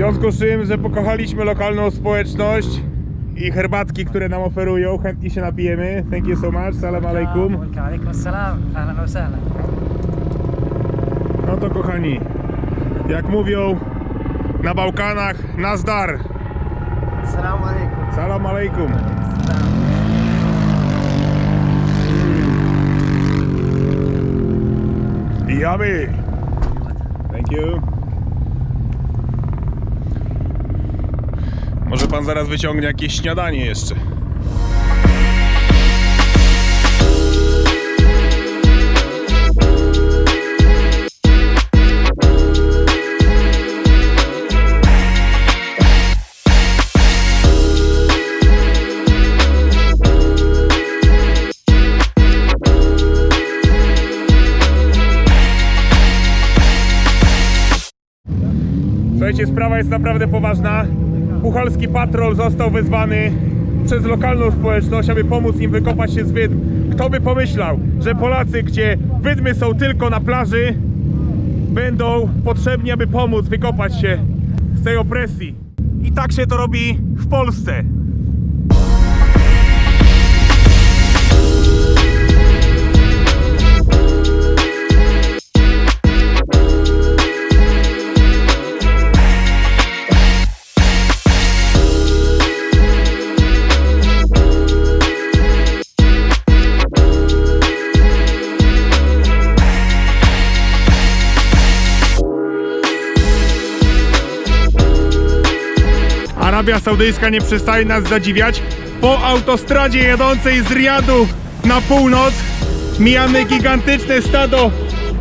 związku z tym, że pokochaliśmy lokalną społeczność i herbatki, które nam oferują, chętnie się napijemy. Thank you so much, salam alaikum. No to kochani, jak mówią na Bałkanach, nazdar. Salam alaikum. Salam alaikum. Yummy. Thank you. Pan zaraz wyciągnie jakieś śniadanie jeszcze. Słuchajcie, sprawa jest naprawdę poważna. Puchalski patrol został wezwany przez lokalną społeczność, aby pomóc im wykopać się z wydm. Kto by pomyślał, że Polacy, gdzie wydmy są tylko na plaży, będą potrzebni, aby pomóc wykopać się z tej opresji. I tak się to robi w Polsce. Arabia Saudyjska nie przestaje nas zadziwiać. Po autostradzie jadącej z Riadu na północ mijamy gigantyczne stado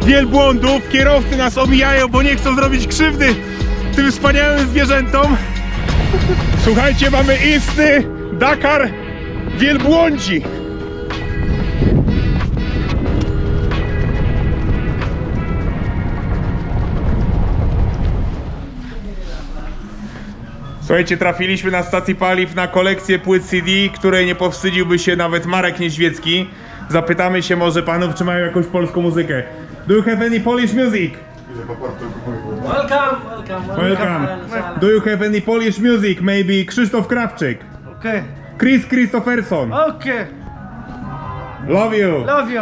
wielbłądów. Kierowcy nas omijają, bo nie chcą zrobić krzywdy tym wspaniałym zwierzętom. Słuchajcie, mamy istny Dakar wielbłądzi. Słuchajcie, trafiliśmy na stacji paliw na kolekcję płyt CD, której nie powstydziłby się nawet Marek Nieźwiecki. Zapytamy się może panów, czy mają jakąś polską muzykę. Do you have any Polish music? Welcome, welcome, Welcome. Do you have any Polish music? Maybe Krzysztof Krawczyk. Okay, Chris Christopherson. okay, Love you. love you,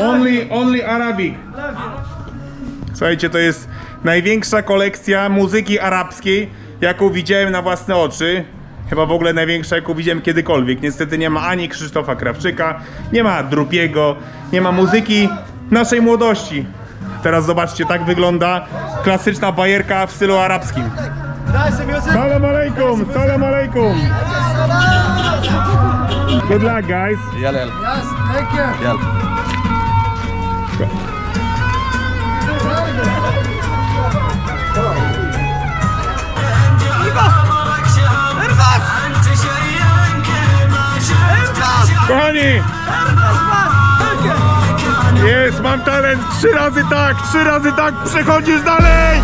Only, only Arabic. love you. Słuchajcie, to jest największa kolekcja muzyki arabskiej jaką widziałem na własne oczy. Chyba w ogóle największa, jaką widziałem kiedykolwiek. Niestety nie ma ani Krzysztofa Krawczyka, nie ma Drupiego, nie ma muzyki naszej młodości. Teraz zobaczcie, tak wygląda klasyczna bajerka w stylu arabskim. Salam alaikum, salam alaikum. Good luck, guys. Yes, thank you. Kochani! Jest, mam talent! Trzy razy tak, trzy razy tak, przechodzisz dalej!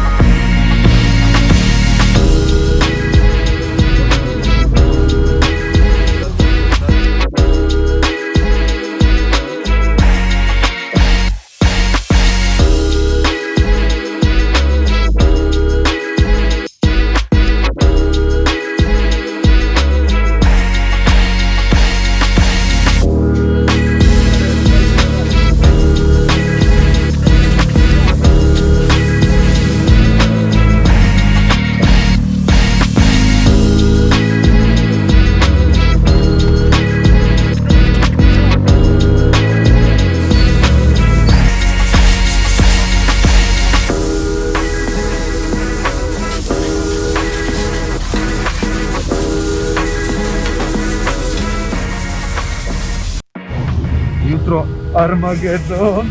Jutro Armagedon.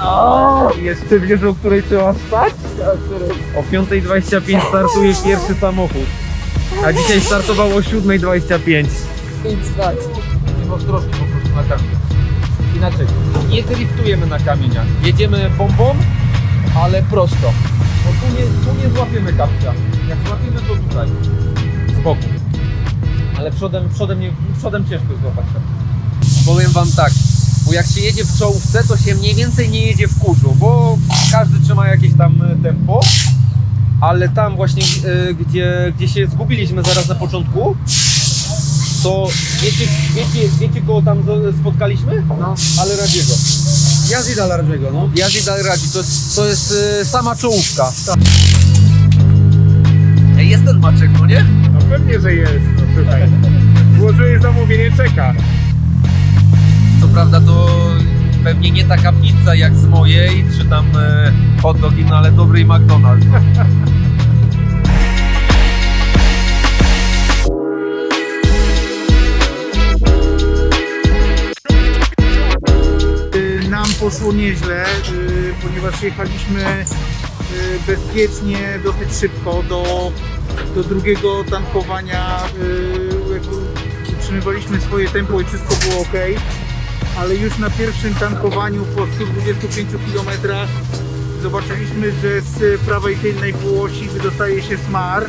O, jeszcze wiesz, o której trzeba wstać? O 5.25 startuje pierwszy samochód. A dzisiaj startowało o 7.25. Idź spać. Musimy ostrożnie po prostu na kamieniach. Inaczej, nie driftujemy na kamieniach. Jedziemy bombą, ale prosto. Bo tu nie, tu nie złapiemy kapcia. Jak złapiemy to tutaj. Z boku. Ale przodem, przodem, nie, przodem ciężko złapać kapcia. Powiem wam tak, bo jak się jedzie w czołówce, to się mniej więcej nie jedzie w kurzu, bo każdy trzyma jakieś tam e, tempo, ale tam właśnie, e, gdzie, gdzie się zgubiliśmy zaraz na początku, to wiecie, wiecie, wiecie kogo tam spotkaliśmy? No. Ale Radziego. Yazid al-Radziego, no. Yazid al-Radzi, to jest, to jest e, sama czołówka. Ej, Jest ten Maczek, no nie? No pewnie, że jest, no słuchaj. Złożyłeś zamówienie, czeka. Co prawda to pewnie nie taka pizza jak z mojej, czy tam e, hot dogi, no ale dobry McDonald's. Y, nam poszło nieźle, y, ponieważ jechaliśmy y, bezpiecznie, dosyć szybko do, do drugiego tankowania. Utrzymywaliśmy swoje tempo i wszystko było ok, ale już na pierwszym tankowaniu po 125 km zobaczyliśmy, że z prawej tylnej półosi wydostaje się smar. E,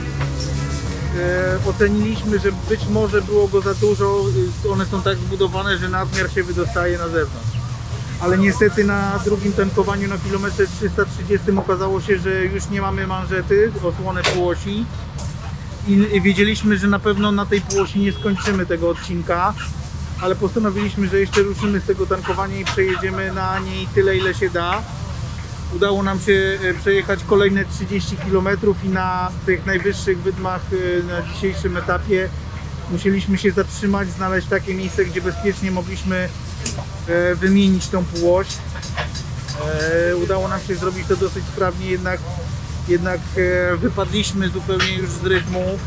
oceniliśmy, że być może było go za dużo, y, one są tak zbudowane, że nadmiar się wydostaje na zewnątrz ale niestety na drugim tankowaniu na kilometrze 330 okazało się, że już nie mamy manżety, osłonę półosi i wiedzieliśmy, że na pewno na tej półosi nie skończymy tego odcinka, ale postanowiliśmy, że jeszcze ruszymy z tego tankowania i przejedziemy na niej tyle, ile się da. Udało nam się e, przejechać kolejne 30 km i na tych najwyższych wydmach e, na dzisiejszym etapie musieliśmy się zatrzymać, znaleźć takie miejsce, gdzie bezpiecznie mogliśmy e, wymienić tą półoś. Udało nam się zrobić to dosyć sprawnie, jednak, jednak e, wypadliśmy zupełnie już z rytmu.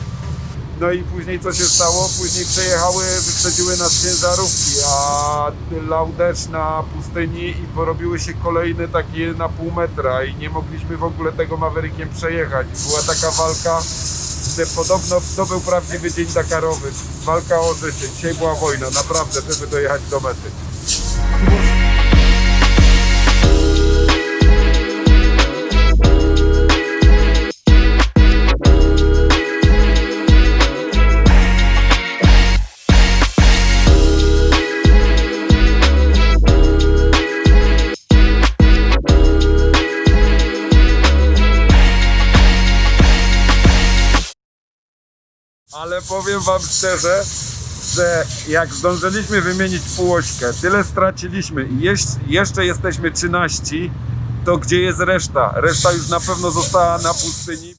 No i później co się stało? Później przejechały, wyprzedziły nas ciężarówki, a lał na pustyni i porobiły się kolejne takie na pół metra i nie mogliśmy w ogóle tego Maverickiem przejechać. Była taka walka, że podobno to był prawdziwy dzień Dakarowy. Walka o życie. Dzisiaj była wojna, naprawdę, żeby dojechać do mety. Ale powiem wam szczerze, że jak zdążyliśmy wymienić półośkę, tyle straciliśmy i jeszcze jesteśmy 13, to gdzie jest reszta? Reszta już na pewno została na pustyni.